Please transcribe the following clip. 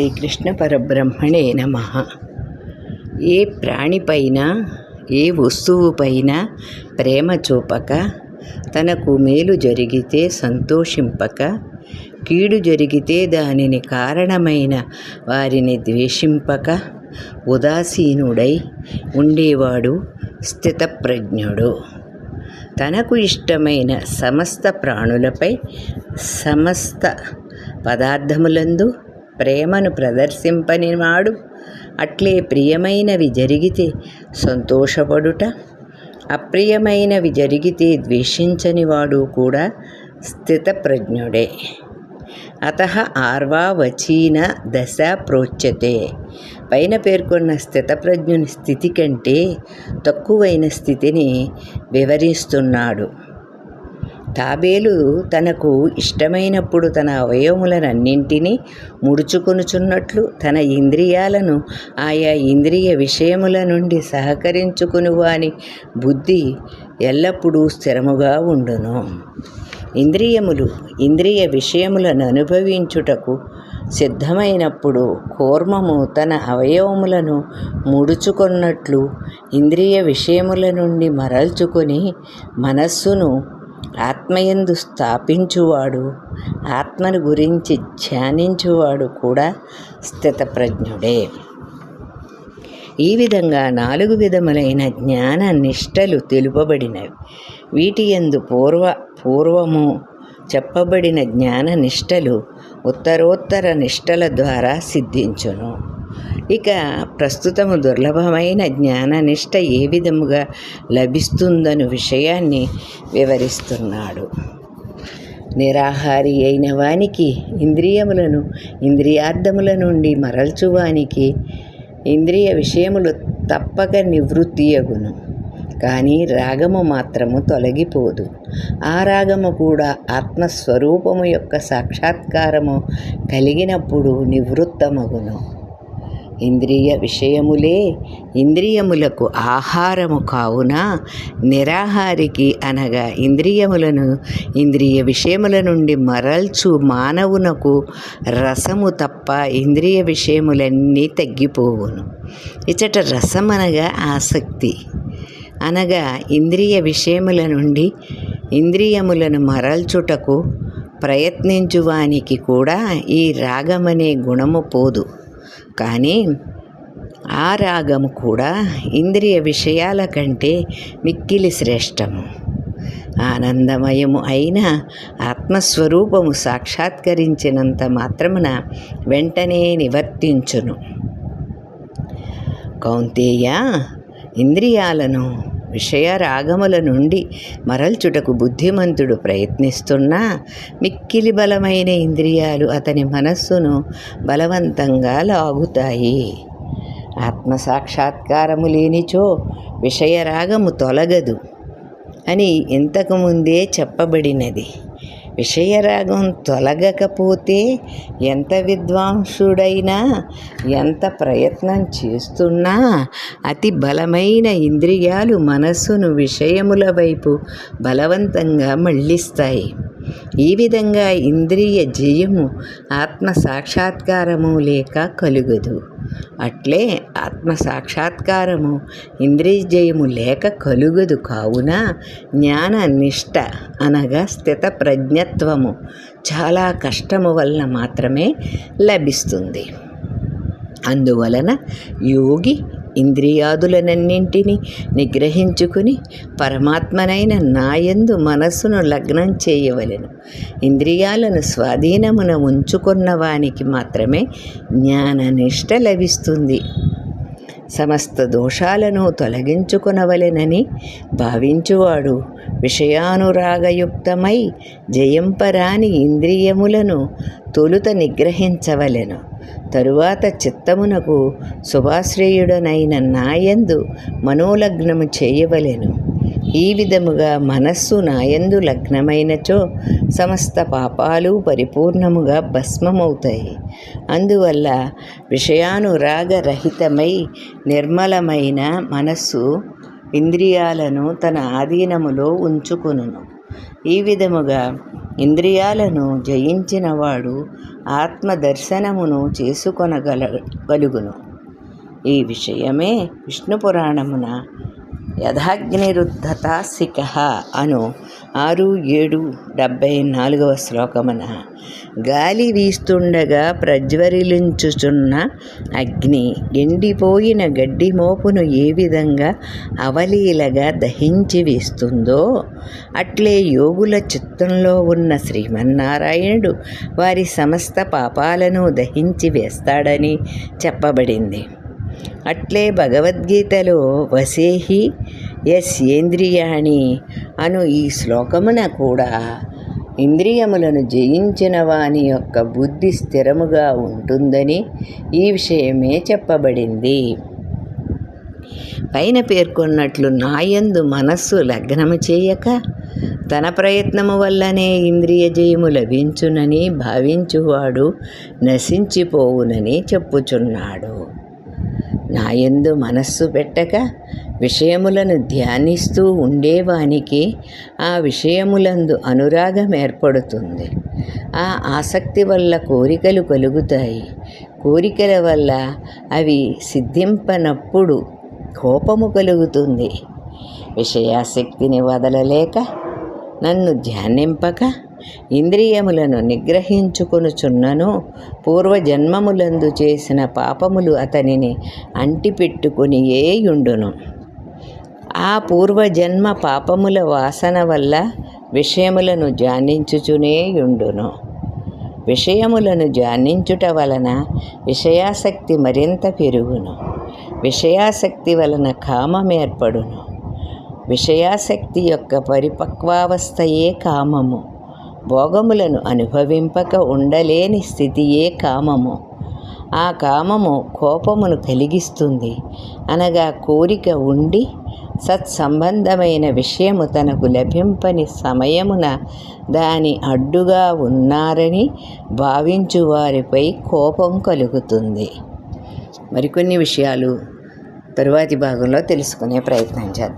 శ్రీకృష్ణ పరబ్రహ్మణే నమ. ఏ ప్రాణిపైన ఏ వస్తువుపైన ప్రేమ చూపక తనకు మేలు జరిగితే సంతోషింపక కీడు జరిగితే దానిని కారణమైన వారిని ద్వేషింపక ఉదాసీనుడై ఉండేవాడు స్థితప్రజ్ఞుడు. తనకు ఇష్టమైన సమస్త ప్రాణులపై సమస్త పదార్థములందు ప్రేమను ప్రదర్శింపనివాడు. అట్లే ప్రియమైనవి జరిగితే సంతోషపడుట అప్రియమైనవి జరిగితే ద్వేషించని వాడు కూడా స్థితప్రజ్ఞుడే. అత ఆర్వావచీన దశ ప్రోచ్యతే. పైన పేర్కొన్న స్థితప్రజ్ఞుని స్థితి కంటే తక్కువైన స్థితిని వివరిస్తున్నాడు. తాబేలు తనకు ఇష్టమైనప్పుడు తన అవయవములనన్నింటినీ ముడుచుకొనుచున్నట్లు తన ఇంద్రియాలను ఆయా ఇంద్రియ విషయముల నుండి సహకరించుకుని వాని బుద్ధి ఎల్లప్పుడూ స్థిరముగా ఉండును. ఇంద్రియములు ఇంద్రియ విషయములను అనుభవించుటకు సిద్ధమైనప్పుడు కూర్మము తన అవయవములను ముడుచుకున్నట్లు ఇంద్రియ విషయముల నుండి మరల్చుకొని మనస్సును ఆత్మయందు స్థాపించువాడు ఆత్మను గురించి ధ్యానించువాడు కూడా స్థితప్రజ్ఞుడే. ఈ విధంగా నాలుగు విధములైన జ్ఞాన నిష్టలు తెలుపబడినవి. వీటి ఎందు పూర్వ పూర్వము చెప్పబడిన జ్ఞాన నిష్టలు ఉత్తరోత్తర నిష్టల ద్వారా సిద్ధించును. ఇక ప్రస్తుతము దుర్లభమైన జ్ఞాననిష్ట ఏ విధముగా లభిస్తుందను విషయాన్ని వివరిస్తున్నాడు. నిరాహారి అయిన వానికి ఇంద్రియములను ఇంద్రియార్థముల నుండి మరల్చువానికి ఇంద్రియ విషయములు తప్పక నివృత్తియగును కానీ రాగము మాత్రము తొలగిపోదు. ఆ రాగము కూడా ఆత్మస్వరూపము యొక్క సాక్షాత్కారము కలిగినప్పుడు నివృత్తమగును. ఇంద్రియ విషయములే ఇంద్రియములకు ఆహారము కావున నిరాహారికి అనగా ఇంద్రియములను ఇంద్రియ విషయముల నుండి మరల్చు మానవునకు రసము తప్ప ఇంద్రియ విషయములన్నీ తగ్గిపోవును. ఇచట రసం అనగా ఆసక్తి. అనగా ఇంద్రియ విషయముల నుండి ఇంద్రియములను మరల్చుటకు ప్రయత్నించువానికి కూడా ఈ రాగమనే గుణము పోదు. కానీ ఆ రాగము కూడా ఇంద్రియ విషయాల కంటే మిక్కిలి శ్రేష్టము. ఆనందమయము అయిన ఆత్మస్వరూపము సాక్షాత్కరించినంత మాత్రమున వెంటనే నివర్తించును. కౌంతేయ ఇంద్రియాలను విషయరాగముల నుండి మరల్చుటకు బుద్ధిమంతుడు ప్రయత్నిస్తున్నా మిక్కిలి బలమైన ఇంద్రియాలు అతని మనస్సును బలవంతంగా లాగుతాయి. ఆత్మసాక్షాత్కారము లేనిచో విషయరాగము తొలగదు అని ఇంతకుముందే చెప్పబడినది. విషయరాగం తొలగకపోతే ఎంత విద్వాంసుడైనా ఎంత ప్రయత్నం చేస్తున్నా అతి బలమైన ఇంద్రియాలు మనస్సును విషయముల వైపు బలవంతంగా మళ్ళిస్తాయి. ఈ విధంగా ఇంద్రియ జయము ఆత్మ సాక్షాత్కారము లేక కలుగదు. అట్లే ఆత్మ సాక్షాత్కారము ఇంద్రియజయము లేక కలుగదు కావున జ్ఞాన నిష్ట అనగా స్థిత ప్రజ్ఞత్వము చాలా కష్టము వలన మాత్రమే లభిస్తుంది. అందువలన యోగి ఇంద్రియాదులనన్నింటినీ నిగ్రహించుకుని పరమాత్మనైన నాయందు మనస్సును లగ్నం చేయవలెను. ఇంద్రియాలను స్వాధీనమున ఉంచుకున్న వానికి మాత్రమే జ్ఞాననిష్ట లభిస్తుంది. సమస్త దోషాలను తొలగించుకునవలెనని భావించువాడు. విషయానురాగయుక్తమై జయంపరాని ఇంద్రియములను తొలుత నిగ్రహించవలెను. తరువాత చిత్తమునకు శుభాశ్రయుడనైన నాయందు మనోలగ్నము చేయవలెను. ఈ విధముగా మనస్సు నాయందు లగ్నమైనచో సమస్త పాపాలు పరిపూర్ణముగా భస్మమవుతాయి. అందువల్ల విషయానురాగరహితమై నిర్మలమైన మనస్సు ఇంద్రియాలను తన ఆధీనములో ఉంచుకొనును. ఈ విధముగా ఇంద్రియాలను జయించినవాడు ఆత్మదర్శనమును చేసుకొనగల గలుగును. ఈ విషయమే విష్ణు పురాణమున యథాగ్నిరుద్ధతాసిక అను ఆరు ఏడు డెబ్భై నాలుగవ శ్లోకమున. గాలి వీస్తుండగా ప్రజ్వరిలించుచున్న అగ్ని ఎండిపోయిన గడ్డి మోపును ఏ విధంగా అవలీలగా దహించి వేస్తుందో అట్లే యోగుల చిత్తంలో ఉన్న శ్రీమన్నారాయణుడు వారి సమస్త పాపాలను దహించి వేస్తాడని చెప్పబడింది. అట్లే భగవద్గీతలో వసేహి ఎస్ ఏంద్రియాణి అను ఈ శ్లోకమున కూడా ఇంద్రియములను జయించిన వాని యొక్క బుద్ధి స్థిరముగా ఉంటుందని ఈ విషయమే చెప్పబడింది. పైన పేర్కొన్నట్లు నాయందు మనస్సు లగ్నము చేయక తన ప్రయత్నము వల్లనే ఇంద్రియ జయము లభించునని భావించువాడు నశించిపోవునని చెప్పుచున్నాడు. నాయందు మనస్సు పెట్టక విషయములను ధ్యానిస్తూ ఉండేవానికి ఆ విషయములందు అనురాగం ఏర్పడుతుంది. ఆ ఆసక్తి వల్ల కోరికలు కలుగుతాయి. కోరికల వల్ల అవి సిద్ధింపనప్పుడు కోపము కలుగుతుంది. విషయాసక్తిని వదలలేక నన్ను ధ్యానింపక ఇంద్రియములను నిగ్రహించుకొనుచున్నను. పూర్వజన్మములందు చేసిన పాపములు అతనిని అంటిపెట్టుకుని ఏయుండును. ఆ పూర్వజన్మ పాపముల వాసన వల్ల విషయములను ధ్యానించుచునేయుండును విషయములను ధ్యానించుట వలన విషయాసక్తి మరింత పెరుగును. విషయాసక్తి వలన కామం ఏర్పడును. విషయాసక్తి యొక్క పరిపక్వావస్థయే కామము. భోగములను అనుభవింపక ఉండలేని స్థితియే కామము. ఆ కామము కోపమును కలిగిస్తుంది. అనగా కోరిక ఉండి సత్సంబంధమైన విషయము తనకు లభింపని సమయమున దాని అడ్డుగా ఉన్నారని భావించు వారిపై కోపం కలుగుతుంది. మరికొన్ని విషయాలు తరువాతి భాగంలో తెలుసుకునే ప్రయత్నం చేద్దాం.